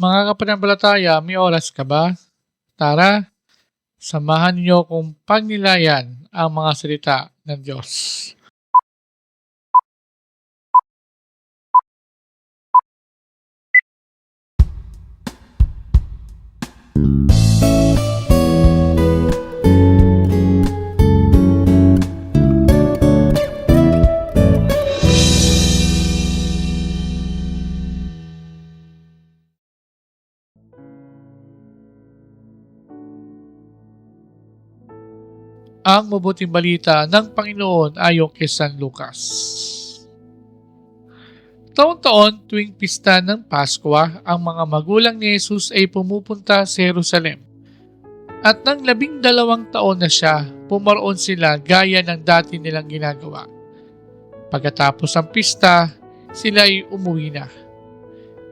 Mga kapanampalataya, may oras ka ba? Tara, samahan niyo kung pagnilayan ang mga salita ng Diyos. Ang mabuting balita ng Panginoon ayon kay San Lucas. Taon-taon tuwing pista ng Pasko, ang mga magulang ni Jesus ay pumupunta sa Jerusalem. At nang labing dalawang taon na siya, pumaroon sila gaya ng dati nilang ginagawa. Pagkatapos ng pista, sila ay umuwi na.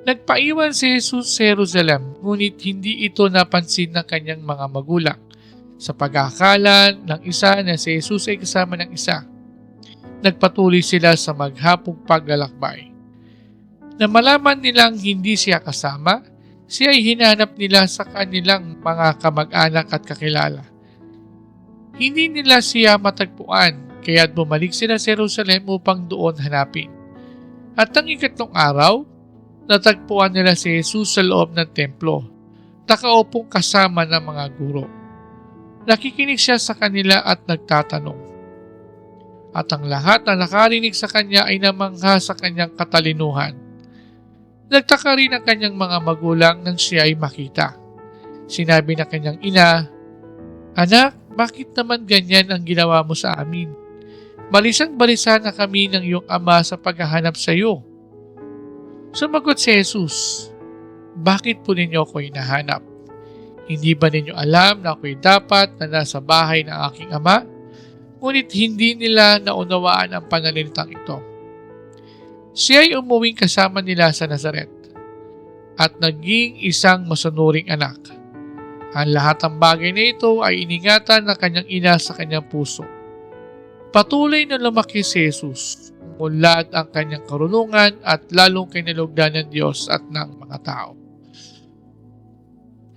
Nagpaiwan si Jesus sa Jerusalem, ngunit hindi ito napansin ng kanyang mga magulang sa pag-akala ng isa na si Jesus ay kasama ng isa. Nagpatuloy sila sa maghapong paglalakbay. Na malaman nilang hindi siya kasama, siya ay hinanap nila sa kanilang mga kamag-anak at kakilala. Hindi nila siya matagpuan, kaya bumalik sila sa Jerusalem upang doon hanapin. At ang ikatlong araw, natagpuan nila si Jesus sa loob ng templo, nakaupong kasama ng mga guro. Nakikinig siya sa kanila at nagtatanong. At ang lahat na nakarinig sa kanya ay namangha sa kanyang katalinuhan. Nagtaka rin ang kanyang mga magulang nang siya ay makita. Sinabi na kanyang ina, Anak, bakit naman ganyan ang ginawa mo sa amin? Balisang balisa na kami ng iyong ama sa paghahanap sa iyo. Sumagot si Jesus, Bakit po ninyo ako hinahanap? Hindi ba ninyo alam na ako'y dapat na nasa bahay ng aking ama? Ngunit hindi nila naunawaan ang panalitang ito. Siya ay umuwing kasama nila sa Nazaret at naging isang masunuring anak. Ang lahat ng bagay na ito ay iningatan ng kanyang ina sa kanyang puso. Patuloy na lumaki si Jesus, mulad ang kanyang karunungan at lalong kinalugdan ng Diyos at ng mga tao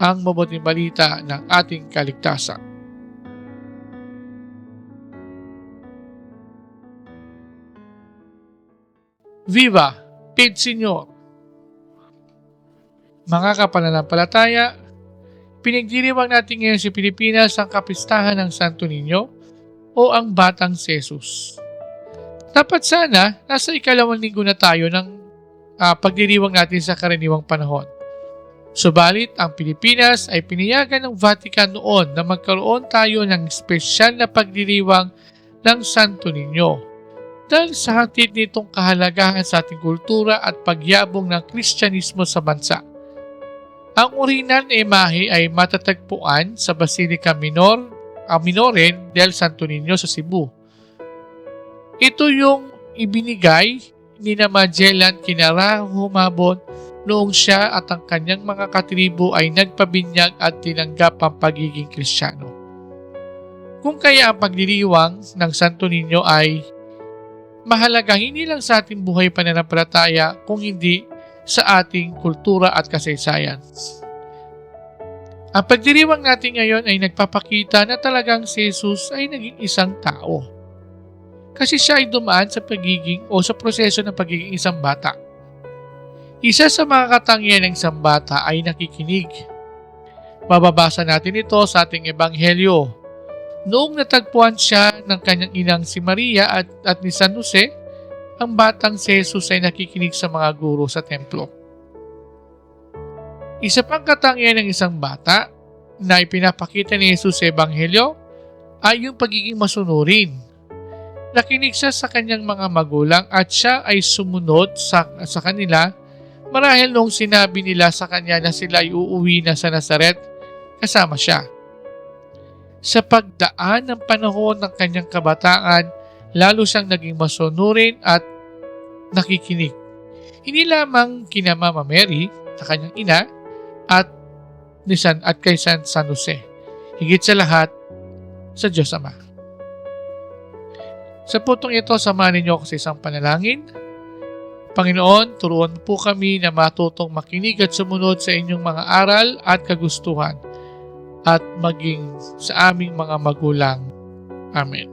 ang mabuting balita ng ating kaligtasan. Viva Pid Senyor! Mga kapananampalataya, pinagdiriwang natin ngayon sa Pilipinas ang kapistahan ng Santo Niño o ang Batang Jesus. Dapat sana, nasa ikalawang linggo na tayo ng uh, pagdiriwang natin sa karaniwang panahon. Subalit ang Pilipinas ay piniyagan ng Vatican noon na magkaroon tayo ng espesyal na pagdiriwang ng Santo Niño dahil sa hatid nitong kahalagahan sa ating kultura at pagyabong ng Kristyanismo sa bansa. Ang original na imahe ay matatagpuan sa Basilica Minor, uh, Minoren del Santo Niño sa Cebu. Ito yung ibinigay ni na Magellan Kinara Humabon noong siya at ang kanyang mga katribo ay nagpabinyag at tinanggap ang pagiging kristyano. Kung kaya ang pagdiriwang ng Santo Niño ay mahalaga hindi lang sa ating buhay pananampalataya kung hindi sa ating kultura at kasaysayan. Ang pagdiriwang natin ngayon ay nagpapakita na talagang si Jesus ay naging isang tao. Kasi siya ay dumaan sa pagiging o sa proseso ng pagiging isang bata isa sa mga katangian ng isang bata ay nakikinig. Mababasa natin ito sa ating ebanghelyo. Noong natagpuan siya ng kanyang inang si Maria at, at ni San Jose, ang batang si Jesus ay nakikinig sa mga guro sa templo. Isa pang katangian ng isang bata na ipinapakita ni Jesus sa ebanghelyo ay yung pagiging masunurin. Nakinig siya sa kanyang mga magulang at siya ay sumunod sa, sa kanila Marahil nung sinabi nila sa kanya na sila ay uuwi na sa Nazaret, kasama siya. Sa pagdaan ng panahon ng kanyang kabataan, lalo siyang naging masunurin at nakikinig. Hindi lamang kina Mama Mary, sa kanyang ina, at ni San at kay San San Jose. Higit sa lahat, sa Diyos Ama. Sa putong ito, samahan ninyo ako sa isang panalangin Panginoon, turuan po kami na matutong makinig at sumunod sa inyong mga aral at kagustuhan at maging sa aming mga magulang. Amen.